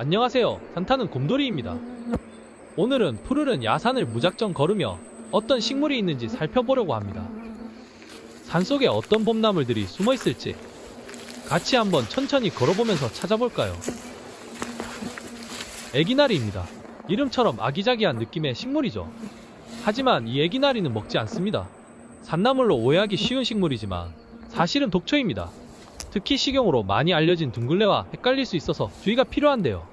안녕하세요. 산타는 곰돌이입니다. 오늘은 푸르른 야산을 무작정 걸으며 어떤 식물이 있는지 살펴보려고 합니다. 산 속에 어떤 봄나물들이 숨어 있을지 같이 한번 천천히 걸어보면서 찾아볼까요? 애기나리입니다. 이름처럼 아기자기한 느낌의 식물이죠. 하지만 이 애기나리는 먹지 않습니다. 산나물로 오해하기 쉬운 식물이지만 사실은 독초입니다. 특히 식용으로 많이 알려진 둥글레와 헷갈릴 수 있어서 주의가 필요한데요.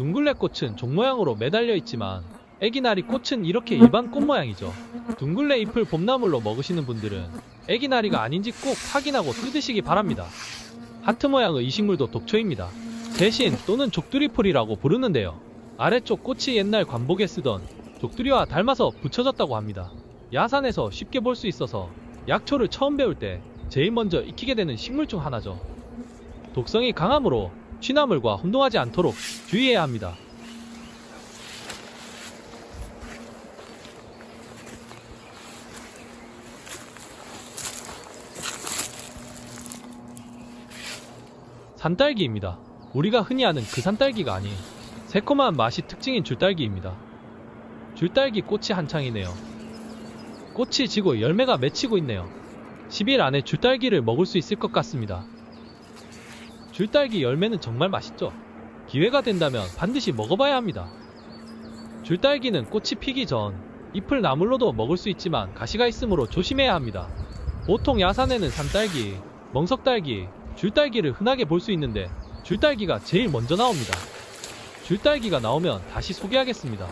둥글레 꽃은 종 모양으로 매달려 있지만 애기나리 꽃은 이렇게 일반 꽃 모양이죠. 둥글레 잎을 봄나물로 먹으시는 분들은 애기나리가 아닌지 꼭 확인하고 뜯으시기 바랍니다. 하트 모양의 이 식물도 독초입니다. 대신 또는 족두리풀이라고 부르는데요. 아래쪽 꽃이 옛날 관복에 쓰던 족두리와 닮아서 붙여졌다고 합니다. 야산에서 쉽게 볼 수 있어서 약초를 처음 배울 때 제일 먼저 익히게 되는 식물 중 하나죠. 독성이 강하므로 취나물과 혼동하지 않도록 주의해야 합니다. 산딸기입니다. 우리가 흔히 아는 그 산딸기가 아닌 새콤한 맛이 특징인 줄딸기입니다. 줄딸기 꽃이 한창이네요. 꽃이 지고 열매가 맺히고 있네요. 10일 안에 줄딸기를 먹을 수 있을 것 같습니다. 줄딸기 열매는 정말 맛있죠? 기회가 된다면 반드시 먹어봐야 합니다. 줄딸기는 꽃이 피기 전 잎을 나물로도 먹을 수 있지만 가시가 있으므로 조심해야 합니다. 보통 야산에는 산딸기, 멍석딸기, 줄딸기를 흔하게 볼 수 있는데 줄딸기가 제일 먼저 나옵니다. 줄딸기가 나오면 다시 소개하겠습니다.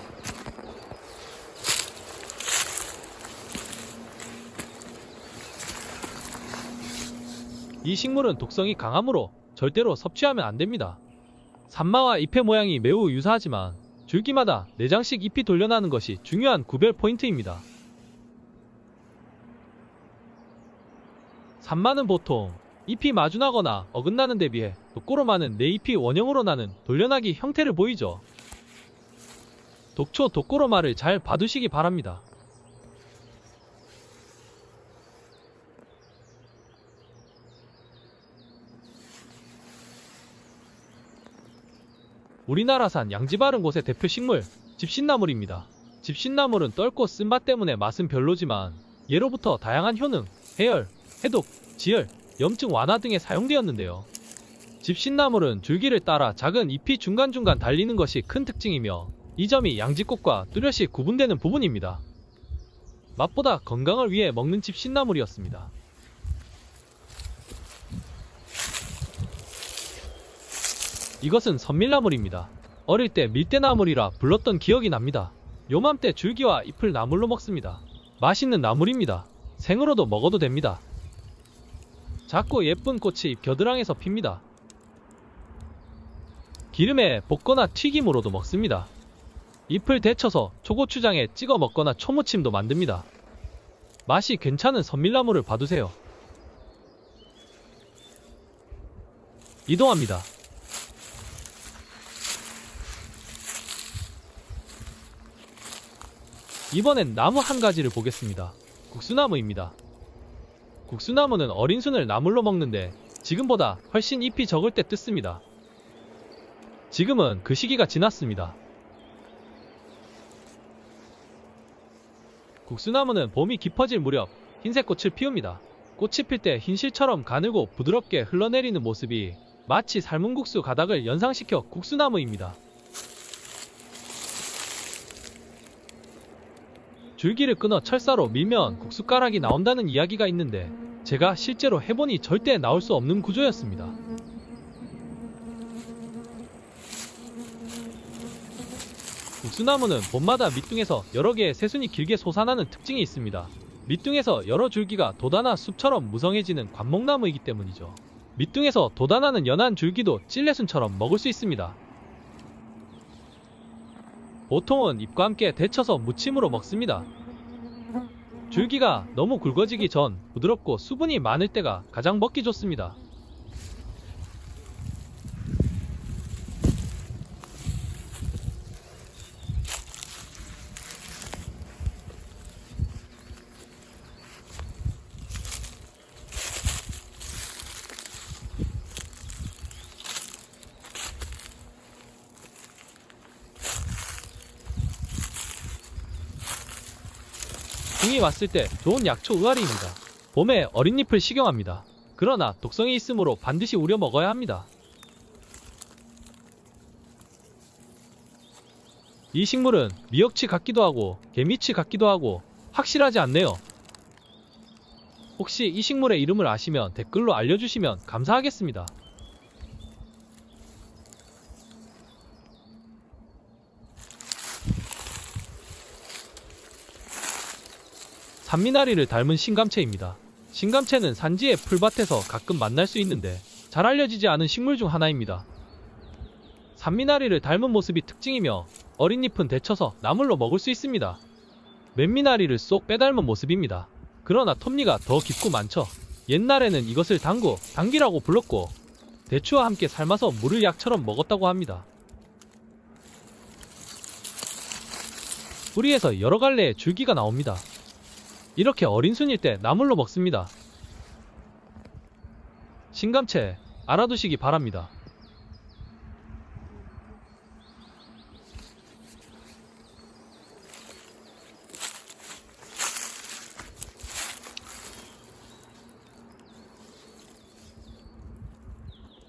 이 식물은 독성이 강하므로 절대로 섭취하면 안 됩니다. 산마와 잎의 모양이 매우 유사하지만 줄기마다 4장씩 잎이 돌려나는 것이 중요한 구별 포인트입니다. 산마는 보통 잎이 마주나거나 어긋나는 데 비해 독고로 많은 네 잎이 원형으로 나는 돌려나기 형태를 보이죠. 독초 독고로마를 잘 봐두시기 바랍니다. 우리나라산 양지 바른 곳의 대표 식물 집신나물입니다. 집신나물은 떫고 쓴맛 때문에 맛은 별로지만 예로부터 다양한 효능, 해열, 해독, 지혈, 염증 완화 등에 사용되었는데요. 집신나물은 줄기를 따라 작은 잎이 중간중간 달리는 것이 큰 특징이며 이 점이 양지꽃과 뚜렷이 구분되는 부분입니다. 맛보다 건강을 위해 먹는 집신나물이었습니다. 이것은 선밀나물입니다. 어릴 때 밀대나물이라 불렀던 기억이 납니다. 요맘때 줄기와 잎을 나물로 먹습니다. 맛있는 나물입니다. 생으로도 먹어도 됩니다. 작고 예쁜 꽃이 겨드랑이에서 핍니다. 기름에 볶거나 튀김으로도 먹습니다. 잎을 데쳐서 초고추장에 찍어 먹거나 초무침도 만듭니다. 맛이 괜찮은 선밀나물을 봐두세요. 이동합니다. 이번엔 나무 한 가지를 보겠습니다. 국수나무입니다. 국수나무는 어린 순을 나물로 먹는데 지금보다 훨씬 잎이 적을 때 뜯습니다. 지금은 그 시기가 지났습니다. 국수나무는 봄이 깊어질 무렵 흰색 꽃을 피웁니다. 꽃이 필 때 흰 실처럼 가늘고 부드럽게 흘러내리는 모습이 마치 삶은 국수 가닥을 연상시켜 국수나무입니다. 줄기를 끊어 철사로 밀면 국숫가락이 나온다는 이야기가 있는데 제가 실제로 해보니 절대 나올 수 없는 구조였습니다. 국수나무는 봄마다 밑둥에서 여러 개의 새순이 길게 솟아나는 특징이 있습니다. 밑둥에서 여러 줄기가 돋아나 숲처럼 무성해지는 관목나무이기 때문이죠. 밑둥에서 돋아나는 연한 줄기도 찔레순처럼 먹을 수 있습니다. 보통은 잎과 함께 데쳐서 무침으로 먹습니다. 줄기가 너무 굵어지기 전 부드럽고 수분이 많을 때가 가장 먹기 좋습니다. 붕이 왔을 때 좋은 약초 의아리입니다. 봄에 어린 잎을 식용합니다. 그러나 독성이 있으므로 반드시 우려 먹어야 합니다. 이 식물은 미역치 같기도 하고 개미치 같기도 하고 확실하지 않네요. 혹시 이 식물의 이름을 아시면 댓글로 알려주시면 감사하겠습니다. 산미나리를 닮은 신감채입니다. 신감채는 산지의 풀밭에서 가끔 만날 수 있는데 잘 알려지지 않은 식물 중 하나입니다. 산미나리를 닮은 모습이 특징이며 어린 잎은 데쳐서 나물로 먹을 수 있습니다. 맨미나리를 쏙 빼닮은 모습입니다. 그러나 톱니가 더 깊고 많죠. 옛날에는 이것을 당구, 당기라고 불렀고 대추와 함께 삶아서 물을 약처럼 먹었다고 합니다. 뿌리에서 여러 갈래의 줄기가 나옵니다. 이렇게 어린 순일 때 나물로 먹습니다. 신감채 알아두시기 바랍니다.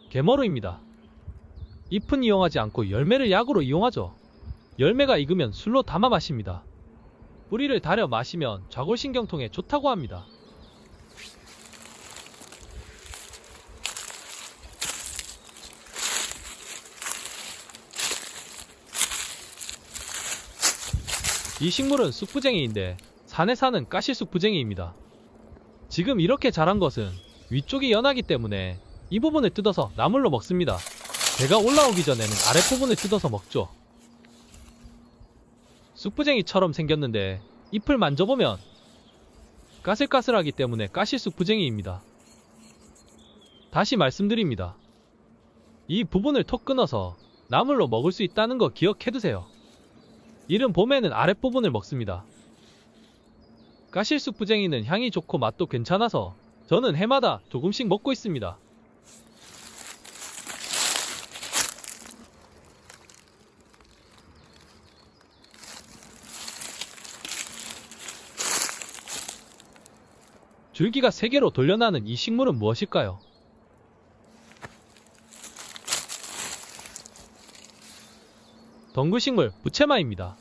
개머루입니다. 잎은 이용하지 않고 열매를 약으로 이용하죠. 열매가 익으면 술로 담아 마십니다. 뿌리를 달여 마시면 좌골신경통에 좋다고 합니다. 이 식물은 쑥부쟁이인데 산에 사는 가시쑥부쟁이입니다. 지금 이렇게 자란 것은 위쪽이 연하기 때문에 이 부분을 뜯어서 나물로 먹습니다. 배가 올라오기 전에는 아랫부분을 뜯어서 먹죠. 쑥부쟁이처럼 생겼는데 잎을 만져보면 까슬까슬하기 때문에 까실쑥부쟁이입니다. 다시 말씀드립니다. 이 부분을 톡 끊어서 나물로 먹을 수 있다는 거 기억해두세요. 이른 봄에는 아랫부분을 먹습니다. 까실쑥부쟁이는 향이 좋고 맛도 괜찮아서 저는 해마다 조금씩 먹고 있습니다. 줄기가 세 개로 돌려나는 이 식물은 무엇일까요? 덩굴식물 부채마입니다.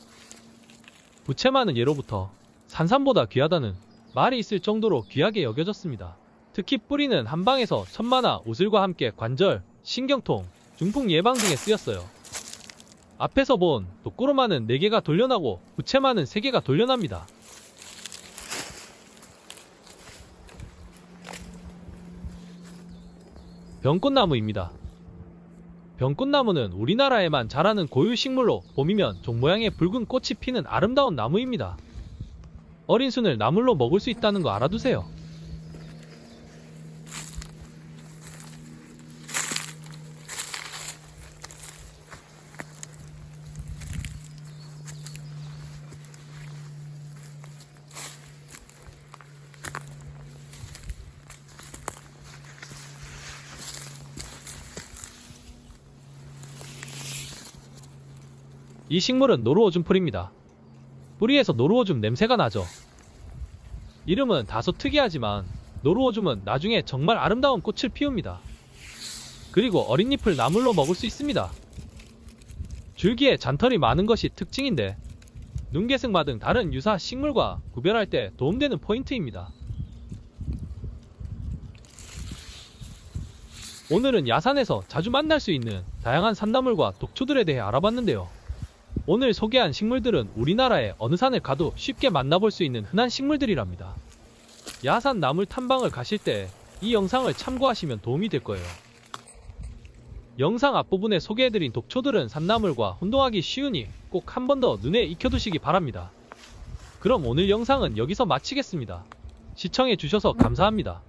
부채마는 예로부터 산삼보다 귀하다는 말이 있을 정도로 귀하게 여겨졌습니다. 특히 뿌리는 한방에서 천마나 우슬과 함께 관절, 신경통, 중풍 예방 등에 쓰였어요. 앞에서 본 독구로마는 4개가 돌려나고 부채마는 3개가 돌려납니다. 병꽃나무입니다. 병꽃나무는 우리나라에만 자라는 고유 식물로 봄이면 종 모양의 붉은 꽃이 피는 아름다운 나무입니다. 어린 순을 나물로 먹을 수 있다는 거 알아두세요. 이 식물은 노루오줌 풀입니다. 뿌리에서 노루오줌 냄새가 나죠. 이름은 다소 특이하지만 노루오줌은 나중에 정말 아름다운 꽃을 피웁니다. 그리고 어린 잎을 나물로 먹을 수 있습니다. 줄기에 잔털이 많은 것이 특징인데 눈개승마 등 다른 유사 식물과 구별할 때 도움되는 포인트입니다. 오늘은 야산에서 자주 만날 수 있는 다양한 산나물과 독초들에 대해 알아봤는데요. 오늘 소개한 식물들은 우리나라의 어느 산을 가도 쉽게 만나볼 수 있는 흔한 식물들이랍니다. 야산 나물 탐방을 가실 때 이 영상을 참고하시면 도움이 될 거예요. 영상 앞부분에 소개해드린 독초들은 산나물과 혼동하기 쉬우니 꼭 한 번 더 눈에 익혀두시기 바랍니다. 그럼 오늘 영상은 여기서 마치겠습니다. 시청해주셔서 감사합니다.